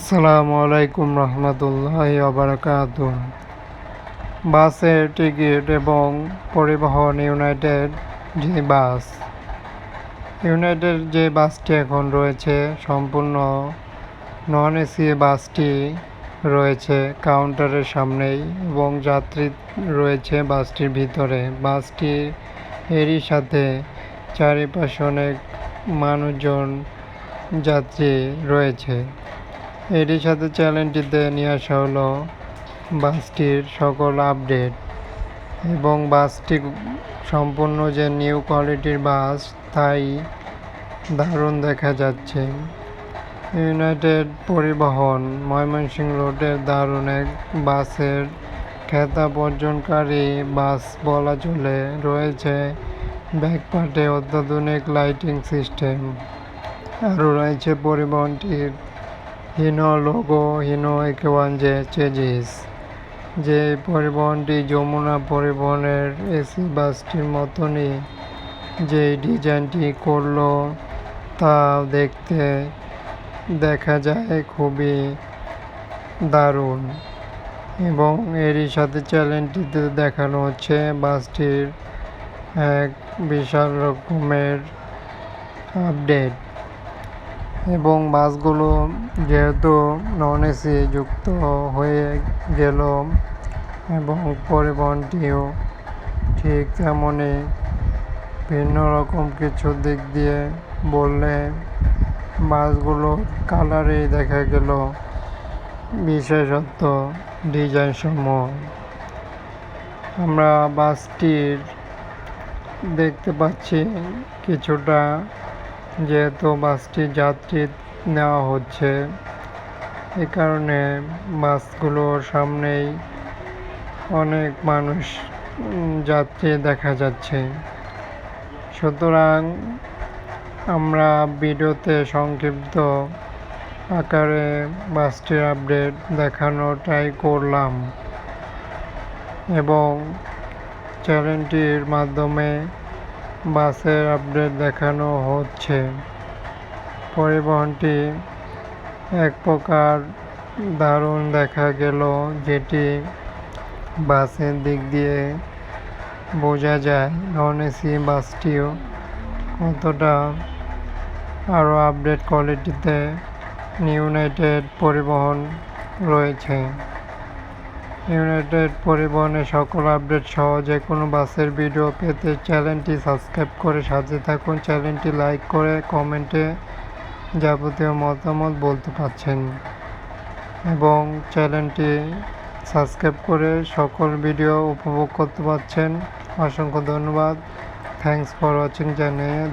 আসসালামু আলাইকুম রহমতুল্লাহ বারাকাত বাসের টিকিট এবং পরিবহন ইউনাইটেড যে বাস, ইউনাইটেড যে বাসটি এখন রয়েছে, সম্পূর্ণ নন এসি বাসটি রয়েছে কাউন্টারের সামনেই এবং যাত্রী রয়েছে বাসটির ভিতরে। বাসটি এরই সাথে চারিপাশে অনেক মানুষজন যাত্রী রয়েছে। এরই সাথে চ্যানেলটিতে নিয়ে আসা হলো বাসটির সকল আপডেট এবং বাসটি সম্পূর্ণ যে নিউ কোয়ালিটির বাস তাই দারুণ দেখা যাচ্ছে। ইউনাইটেড পরিবহন ময়মনসিংহ রোডের দারুণ এক বাসের খেতাব অর্জনকারী বাস বলা চলে, রয়েছে ব্যাকপার্টে অত্যাধুনিক লাইটিং সিস্টেম। আরও রয়েছে পরিবহনটির Hino logo Hino AK one J chassis. যে পরিবহনটি যমুনা পরিবহনের এসি বাসটির মতনই যে ডিজাইনটি করল, তা দেখতে দেখা যায় খুবই দারুণ। এবং এরই সাথে চ্যানেলটিতে দেখানো হচ্ছে বাসটির এক বিশাল রকমের আপডেট। এবং বাসগুলো যেহেতু নন এসি যুক্ত হয়ে গেল এবং পরিবহনটিও ঠিক তেমনই ভিন্ন রকম কিছু দিক দিয়ে বললে বাসগুলো কালারেই দেখা গেল বিশেষত্ব ডিজাইন সমূহ আমরা বাসটির দেখতে পাচ্ছি কিছুটা যেহেতু বাসটি যাত্রী নেওয়া হচ্ছে, এ কারণে বাসগুলোর সামনেই অনেক মানুষ যাত্রী দেখা যাচ্ছে। সুতরাং আমরা ভিডিওতে সংক্ষিপ্ত আকারে বাসটির আপডেট দেখানোর ট্রাই করলাম এবং চ্যানেলটির মাধ্যমে বাসের আপডেট দেখানো হচ্ছে। পরিবহনটি এক প্রকার দারুণ দেখা গেল, যেটি বাসের দিক দিয়ে বোঝা যায়। নন এসি বাসটিও কতটা আরও আপডেট কোয়ালিটিতে ইউনাইটেড পরিবহন রয়েছে। ইউনাইটেড পরিবহনের সকল আপডেট সহ যে কোনো বাসের ভিডিও পেতে চ্যানেলটি সাবস্ক্রাইব করে সাথে থাকুন। চ্যানেলটি লাইক করে কমেন্টে যাবতীয় মতামত বলতে পারছেন এবং চ্যানেলটি সাবস্ক্রাইব করে সকল ভিডিও উপভোগ করতে পারছেন। অসংখ্য ধন্যবাদ। Thanks for watching channel